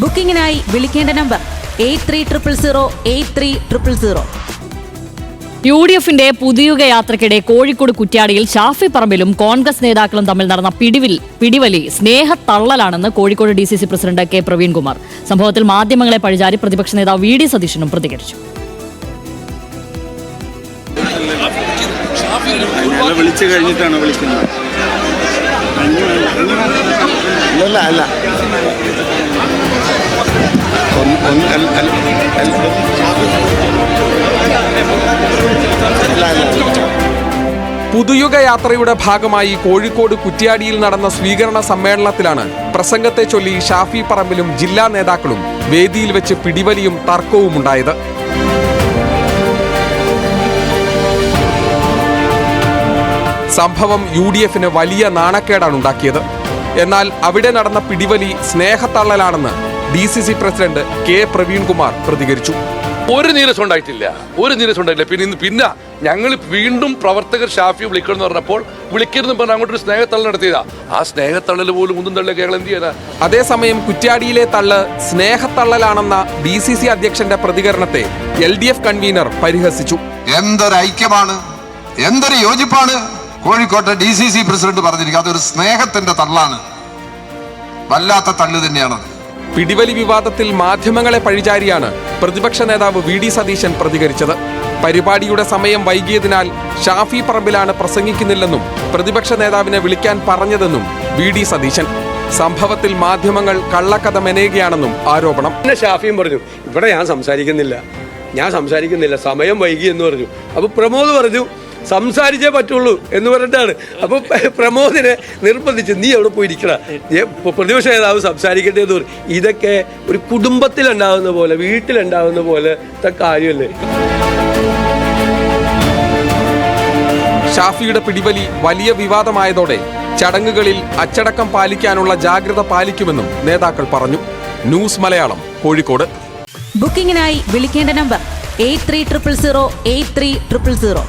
ബുക്കിംഗിനായി വിളിക്കേണ്ട number eight three triple zero eight three triple zero. U D എഫിന്റെ പുതിയുഗ യാത്രയ്ക്കിടെ കോഴിക്കോട് കുറ്റ്യാടിയിൽ ഷാഫി പറമ്പിലും കോൺഗ്രസ് നേതാക്കളും തമ്മിൽ നടന്ന പിടിവിൽ പിടിവലി സ്നേഹ തള്ളലാണെന്ന് Kozhikode D C C president K Praveenkumar. സംഭവത്തിൽ മാധ്യമങ്ങളെ പഴിചാരി പ്രതിപക്ഷ നേതാവ് വി ഡി സതീശനും പ്രതികരിച്ചു. വിളിച്ചു കഴിഞ്ഞിട്ടാണ് വിളിക്കുന്നത്? അല്ല അല്ല. പുതുയുഗ യാത്രയുടെ ഭാഗമായി കോഴിക്കോട് കുറ്റ്യാടിയിൽ നടന്ന സ്വീകരണ സമ്മേളനത്തിലാണ് പ്രസംഗത്തെ ചൊല്ലി ഷാഫി പറമ്പിലും ജില്ലാ നേതാക്കളും വേദിയിൽ വെച്ച് പിടിവലിയും തർക്കവും ഉണ്ടായത്. സംഭവം യു ഡി എഫിന് വലിയ നാണക്കേടാണ് ഉണ്ടാക്കിയത് എന്നാൽ അവിടെ നടന്ന പിടിവലി സ്നേഹത്തള്ളലാണെന്ന് D C C president K Praveenkumar പ്രതികരിച്ചു. ഒരു നീരസം ഉണ്ടായിട്ടില്ല. ഒരു നീരസം ഉണ്ടായിട്ടില്ല. പിന്നെ ഇന്ന് പിന്നെ ഞങ്ങൾ വീണ്ടും പ്രവർത്തകർ ഷാഫി വിളിക്കണം എന്ന് പറഞ്ഞപ്പോൾ വിളിക്കരുതെന്ന് പറഞ്ഞ അങ്ങോട്ടൊരു സ്നേഹത്തള്ളൽ നടത്തിയതാ. ആ സ്നേഹത്തള്ളൽ പോലും ഒന്നും തള്ളിയ കേരളം എന്ത് ചെയ്യാനാ അതേസമയം കുറ്റ്യാടിയിലെ തള്ള് സ്നേഹത്തള്ളലാണെന്ന ഡി സി സി അധ്യക്ഷന്റെ പ്രതികരണത്തെ എൽ ഡി എഫ് കൺവീനർ പരിഹസിച്ചു. എന്തൊരു ഐക്യമാണ്? എന്തൊരു യോജിപ്പാണ്? കോഴിക്കോട്ടെ ഡി സി സി പ്രസിഡന്റ് പറഞ്ഞിരിക്കുക അതൊരു സ്നേഹത്തിന്റെ തള്ളാണ്. വല്ലാത്ത തള്ളു തന്നെയാണത്. പിടിവലി വിവാദത്തിൽ മാധ്യമങ്ങളെ പഴിചാരിയാണ് പ്രതിപക്ഷ നേതാവ് വി ഡി സതീശൻ പ്രതികരിച്ചത്. പരിപാടിയുടെ സമയം വൈകിയതിനാൽ ഷാഫി പറമ്പിലാണ് പ്രസംഗിക്കുന്നില്ലെന്നും പ്രതിപക്ഷ നേതാവിനെ വിളിക്കാൻ പറഞ്ഞതെന്നും വി ഡി സതീശൻ. സംഭവത്തിൽ മാധ്യമങ്ങൾ കള്ളക്കഥ മെനയുകയാണെന്നും ആരോപണം. പിന്നെ ഷാഫിയും പറഞ്ഞു ഇവിടെ ഞാൻ സംസാരിക്കുന്നില്ല. ഞാൻ സംസാരിക്കുന്നില്ല. സമയം വൈകി എന്ന് പറഞ്ഞു. അപ്പൊ പ്രമോദ് പറഞ്ഞു സംസാരിച്ചേ പറ്റുള്ളൂ എന്ന് പറഞ്ഞിട്ടാണ്. അപ്പൊ പ്രമോദിനെ നിർബന്ധിച്ച് നീ അവിടെ പോയിരിക്കണ. പ്രതിപക്ഷ നേതാവ് സംസാരിക്കട്ടെ എന്ന് പറഞ്ഞു. ഇതൊക്കെ ഒരു കുടുംബത്തിലുണ്ടാവുന്ന പോലെ വീട്ടിലുണ്ടാവുന്ന പോലെ കാര്യമല്ലേ? ഷാഫിയുടെ പിടിവലി വലിയ വിവാദമായതോടെ ചടങ്ങുകളിൽ അച്ചടക്കം പാലിക്കാനുള്ള ജാഗ്രത പാലിക്കുമെന്നും നേതാക്കൾ പറഞ്ഞു. ന്യൂസ് മലയാളം കോഴിക്കോട്. ബുക്കിംഗിനായി വിളിക്കേണ്ട number eight three triple zero eight three triple zero.